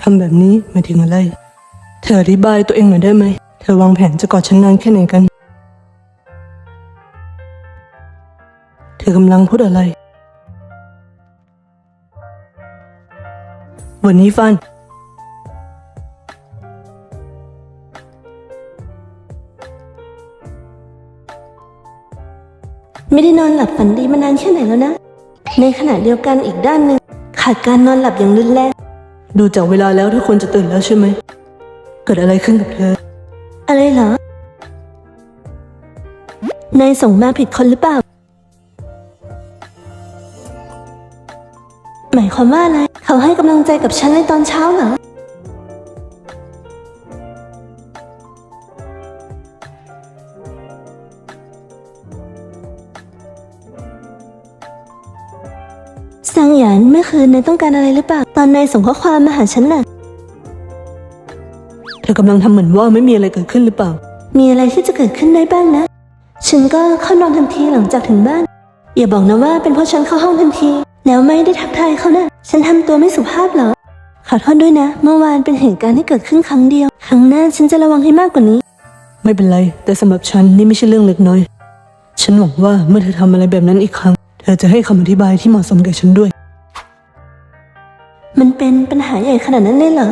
ทำแบบนี้หมายถึงอะไร เธออธิบายตัวเองหน่อยได้ไหม เธอวางแผนจะกอดฉันนานแค่ไหนกัน เธอกำลังพูดอะไร วันนี้ฟัน ไม่ได้นอนหลับฝันดีมานานแค่ไหนแล้วนะ ในขณะเดียวกันอีกด้านหนึ่งขาดการนอนหลับอย่างรุนแรง ดูจากเวลาแล้วทุกคนจะตื่นแล้วใช่ไหม เกิดอะไรขึ้นกับเธอ อะไรเหรอ นายส่งมาผิดคนหรือเปล่า หมายความว่าอะไร เขาให้กำลังใจกับฉันในตอนเช้าเหรอ สังหยานเมื่อคืนนายต้องการอะไรหรือเปล่า ตอนนายส่งข้อความมาหาฉันน่ะ เธอกำลังทำเหมือนว่าไม่มีอะไรเกิดขึ้นหรือเปล่า มีอะไรที่จะเกิดขึ้นได้บ้างนะ ฉันก็เข้านอนทันทีหลังจากถึงบ้าน อย่าบอกนะว่าเป็นเพราะฉันเข้าห้องทันที แล้วไม่ได้ทักทายเขานะฉันทำตัวไม่สุภาพเหรอ ขอโทษด้วยนะ เมื่อวานเป็นเหตุการณ์ที่เกิดขึ้นครั้งเดียว ครั้งหน้าฉันจะระวังให้มากกว่านี้ ไม่เป็นไร แต่สำหรับฉันนี่ไม่ใช่เรื่องเล็กน้อย ฉันหวังว่าเมื่อเธอทำอะไรแบบนั้นอีกครั้ง เธอจะให้คำอธิบายที่เหมาะสมแก่ฉันด้วย มันเป็นปัญหาใหญ่ขนาดนั้นเลยเหรอ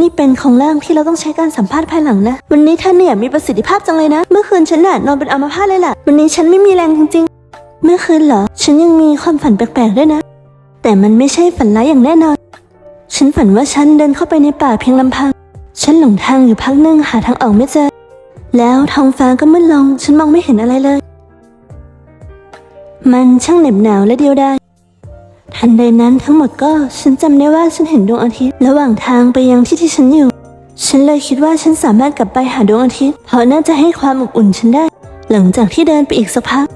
นี่เป็นของแรกที่เราต้องใช้การสัมภาษณ์ภายหลังนะ วันนี้ท่านเนี่ยมีประสิทธิภาพจังเลยนะ เมื่อคืนฉันน่ะนอนเป็นอัมพาตเลยล่ะ วันนี้ฉันไม่มีแรงจริงๆ เมื่อคืนเหรอ ฉันยังมีความฝันแปลกๆด้วยนะ แต่มันไม่ใช่ฝันร้ายอย่างแน่นอน ฉันฝันว่าฉันเดินเข้าไปในป่าเพียงลำพัง ฉันหลงทางอยู่พักนึงหาทางออกไม่เจอ แล้วท้องฟ้าก็มืดลง ฉันมองไม่เห็นอะไรเลย มันช่างเหน็บหนาวและเดียวดายทันใดนั้นทั้งหมดก็ฉันจำได้ว่าฉันเห็นดวงอาทิตย์ ระหว่างทางไปยังที่ที่ฉันอยู่ ฉันเลยคิดว่าฉันสามารถกลับไปหาดวงอาทิตย์ เพราะน่าจะให้ความอบอุ่นฉันได้ หลังจากที่เดินไปอีกสักพัก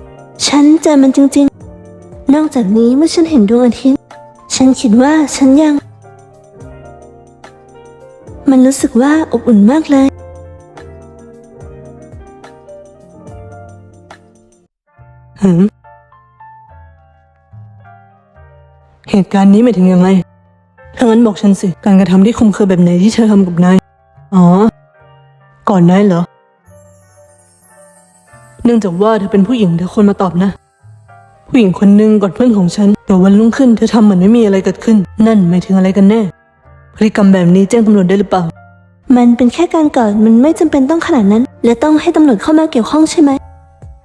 ฉันเจอมันจริง ๆ นอกจากนี้เมื่อฉันเห็นดวงอาทิตย์ ฉันคิดว่าฉันยัง มันรู้สึกว่าอบอุ่นมากเลยหืม เหตุการณ์นี้หมายถึงยังไงถ้างั้นบอกฉันสิ การกระทำที่คุมเครือแบบไหนที่เธอทำกับนาย อ๋อ ก่อนนายเหรอ เนื่องจากว่าเธอเป็นผู้หญิงเธอควรมาตอบนะ ผู้หญิงคนหนึ่งกอดเพื่อนของฉัน แต่วันรุ่งขึ้นเธอทำเหมือนไม่มีอะไรเกิดขึ้น นั่นหมายถึงอะไรกันแน่ พฤติกรรมแบบนี้แจ้งตำรวจได้หรือเปล่า มันเป็นแค่การกอดมันไม่จำเป็นต้องขนาดนั้น และต้องให้ตำรวจเข้ามาเกี่ยวข้องใช่ไหม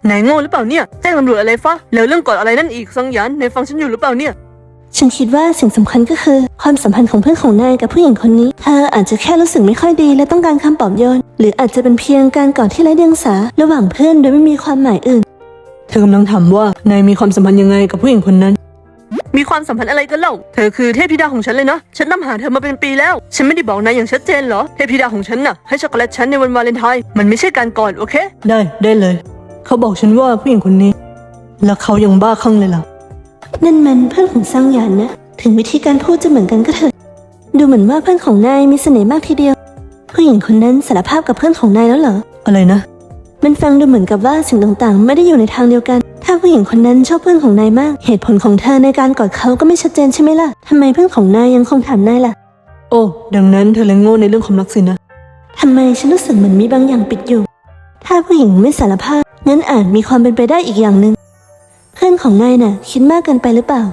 นายโง่หรือเปล่าเนี่ย แจ้งตำรวจอะไรฟะแล้วเรื่องกอดอะไรนั่นอีกสังยานนายฟังฉันอยู่หรือเปล่าเนี่ย ฉันคิดว่าสิ่งสำคัญก็คือ ความสัมพันธ์ของเพื่อนของนายกับผู้หญิงคนนี้เธออาจจะแค่รู้สึกไม่ค่อยดีและต้องการคำปลอบโยน หรืออาจจะเป็นเพียงการกอดที่ไร้เดียงสา ระหว่างเพื่อนโดยไม่มีความหมายอื่น เธอกำลังถามว่านายมีความสัมพันธ์ยังไงกับผู้หญิงคนนั้น มีความสัมพันธ์อะไรกันเล่าเธอคือเทพธิดาของฉันเลยนะ ฉันนำหาเธอมาเป็นปีแล้ว ฉันไม่ได้บอกนายอย่างชัดเจนเหรอ เทพธิดาของฉันน่ะให้ช็อกโกแลตฉันในวันวาเลนไทน์ มันไม่ใช่การกอดโอเค ได้ได้เลย เขาบอกฉันว่าผู้หญิงคนนี้ แล้วเขายังบ้าคลั่งเลยล่ะ นั่นมันเพื่อนของซังหยานนะ ถึงวิธีการพูดจะเหมือนกันก็เถอะ ดูเหมือนว่าเพื่อนของนายมีเสน่ห์มากทีเดียว ผู้หญิงคนนั้นสารภาพกับเพื่อนของนายแล้วเหรอ อะไรนะ มันฟังดูเหมือนกับว่าสิ่งต่างๆ ไม่ได้อยู่ในทางเดียวกัน ถ้าผู้หญิงคนนั้นชอบเพื่อนของนายมาก เหตุผลของเธอในการกอดเขาก็ไม่ชัดเจนใช่ไหมล่ะทำไมเพื่อนของนายยังคงถามนายล่ะ โอ้ ดังนั้นเธอเลยโง่ในเรื่องความรักสินะทำไมฉันรู้สึกเหมือนมีบางอย่างปิดอยู่ ถ้าผู้หญิงไม่สารภาพงั้นอาจมีความเป็นไปได้อีกอย่างหนึ่ง เพื่อนของนายน่ะ คิดมากเกินไปหรือเปล่า